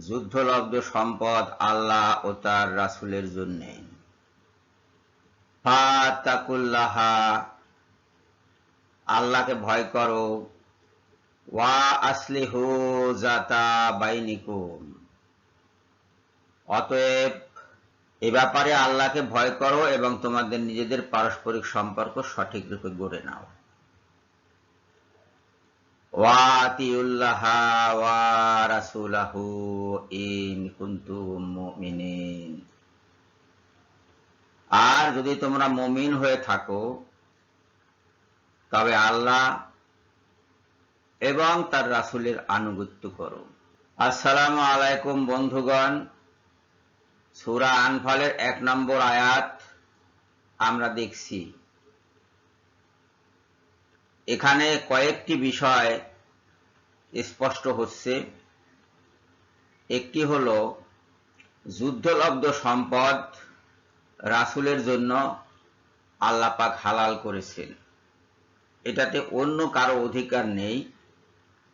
যুদ্ধলব্ধ সম্পদ আল্লাহ ও তার রাসুলের জন্য। ফাতাকুল্লাহা, আল্লাহকে ভয় করো। ওয়া আসলিহু জাতা বাইনিকুম। অতএব এ ব্যাপারে আল্লাহকে ভয় করো এবং তোমাদের নিজেদের পারস্পরিক সম্পর্ক সঠিক রূপে গড়ে নাও। আর যদি তোমরা মুমিন হয়ে থাকো, তবে আল্লাহ এবং তার রাসূলের আনুগত্য করো। আসসালামু আলাইকুম বন্ধুগণ, সূরা আনফালের এক নম্বর আয়াত আমরা দেখছি। এখানে কয়েকটি বিষয় স্পষ্ট হচ্ছে, একটি হল যুদ্ধলব্ধ সম্পদ রাসুলের জন্য আল্লাপাক হালাল করেছেন। এটাতে অন্য কারও অধিকার নেই।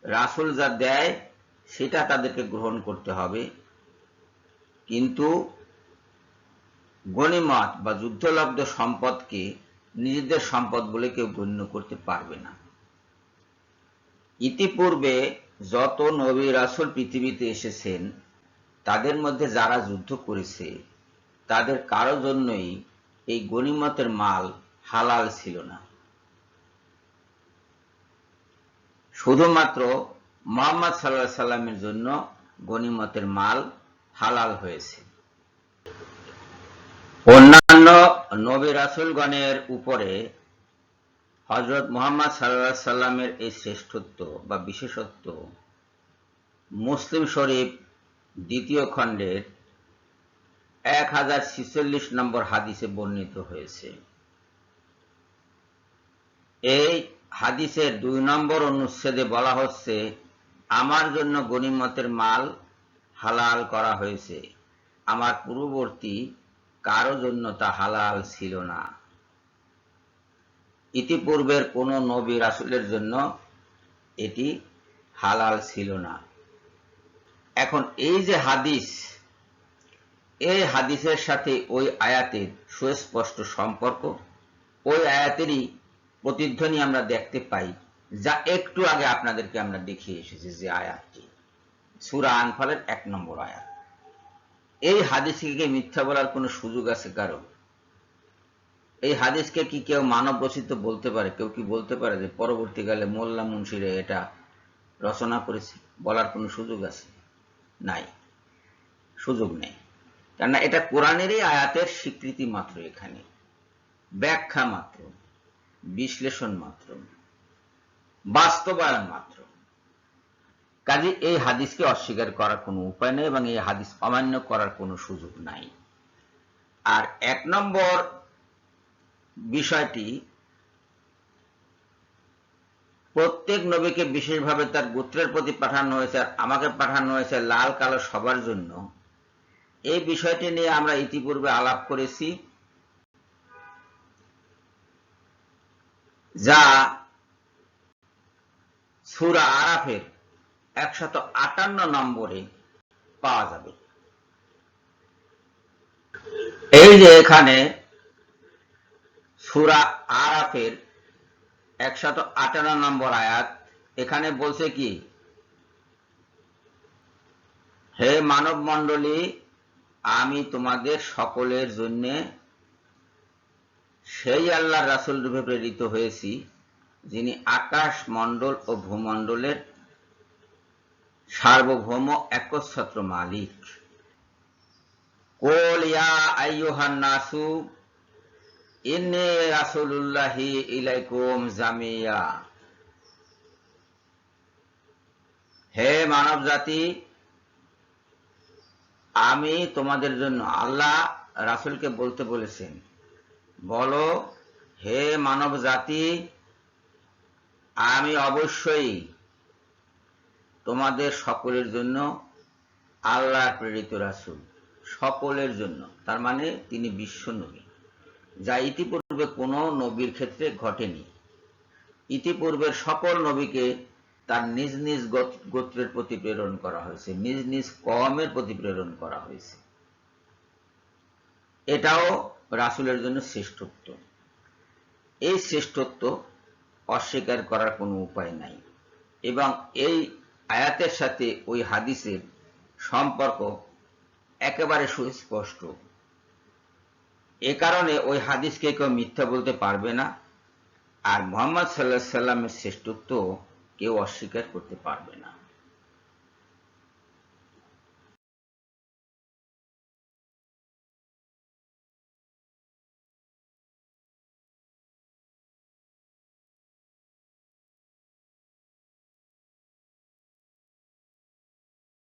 রাসুল যা দেয়, সেটা তাদেরকে গ্রহণ করতে হবে। কিন্তু গণিমত বা যুদ্ধলব্ধ সম্পদকে নিজেদের সম্পদ বলে কেউ গণ্য করতে পারবে না। ইতিপূর্বে যত নবী রাসুল পৃথিবীতে এসেছেন, তাদের মধ্যে যারা যুদ্ধ করেছে, তাদের কারও জন্যই এই গণিমতের মাল হালাল ছিল না। শুধুমাত্র মোহাম্মদ সাল্লাহ সাল্লামের জন্য গণিমতের মাল হালাল হয়েছে। অন্যান্য নবী রাসুলগণের উপরে হজরত মোহাম্মদ সাল্লাহ সাল্লামের এই শ্রেষ্ঠত্ব বা বিশেষত্ব মুসলিম শরীফ দ্বিতীয় খণ্ডের এক হাজার ছিচল্লিশ নম্বর হাদিসে বর্ণিত হয়েছে। এই হাদিসের দুই নম্বর অনুচ্ছেদে বলা হচ্ছে, আমার জন্য গণিমতের মাল হালাল করা হয়েছে, আমার পূর্ববর্তী কারও জন্য তা হালাল ছিল না। ইতিপূর্বের কোন নবী রাসুলের জন্য এটি হালাল ছিল না। এখন এই যে হাদিস, এই হাদিসের সাথে ওই আয়াতের সুস্পষ্ট সম্পর্ক, ওই আয়াতেরই প্রতিধ্বনি আমরা দেখতে পাই, যা একটু আগে আপনাদেরকে আমরা দেখিয়ে এসেছি যে আয়াতটি। সুরা আনফালের এক নম্বর আয়াত। এই হাদিসকে মিথ্যা বলার কোনো সুযোগ আছে কারও? এই হাদিসকে কি কেউ মানব রচিত বলতে পারে? কেউ কি বলতে পারে যে পরবর্তীকালে মোল্লা মুন্সিরে এটা রচনা করেছে? বলার কোনো সুযোগ আছে? নাই। সুযোগ নেই। কেননা এটা কোরআনেরই আয়াতের স্বীকৃতি মাত্র এখানে। ব্যাখ্যা মাত্র। বিশ্লেষণ মাত্র। বাস্তবায়ন মাত্র। কাজে এই হাদিসকে অস্বীকার করার কোনো উপায় নেই এবং এই হাদিস অমান্য করার কোনো সুযোগ নাই। আর এক নম্বর বিষয়টি প্রত্যেক নবীকে বিশেষভাবে তার গোত্রের প্রতি পাঠানো হয়েছে আর আমাকে পাঠানো হয়েছে লাল কালো সবার জন্য। এই বিষয়টি নিয়ে আমরা ইতিপূর্বে আলাপ করেছি। যা সুরা আরাফের একশত আটান্ন নম্বরে পাওয়া যাবে। এই যে এখানে সুরা আরাফের একশত আটান্ন নম্বর আয়াত, এখানে বলছে কি? হে মানব মণ্ডলী আমি তোমাদের সকলের জন্য সেই আল্লাহ রাসুল রূপে প্রেরিত হয়েছি, যিনি আকাশ মণ্ডল ও ভূমণ্ডলের সার্বভৌম একচ্ছত্র মালিক। কোল ইয়া আইয়ুহান নাসু জামিয়া। হে মানব জাতি আমি তোমাদের জন্য আল্লাহ রাসূলকে বলতে বলেছেন বলো, হে মানব জাতি আমি অবশ্যই তোমাদের সকলের জন্য আল্লাহ প্রেরিত রাসুল। সকলের জন্য, তার মানে তিনি বিশ্ব নবী। যা ইতিপূর্বে কোনো নবীর ক্ষেত্রে ঘটেনি। ইতিপূর্বের সকল নবীকে তার নিজ নিজ গোত্রের প্রতি প্রেরণ করা হয়েছে, নিজ নিজ কমের প্রতি প্রেরণ করা হয়েছে। এটাও রাসূলের জন্য শ্রেষ্ঠত্ব। এই শ্রেষ্ঠত্ব অস্বীকার করার কোনো উপায় নাই এবং এই আয়াতের সাথে ওই হাদিসের সম্পর্ক একেবারে সুস্পষ্ট। এ কারণে ওই হাদিসকে কেউ মিথ্যা বলতে পারবে না। আর মোহাম্মদ সাল্লাহ সাল্লামের শ্রেষ্ঠত্ব কেউ অস্বীকার করতে পারবে না।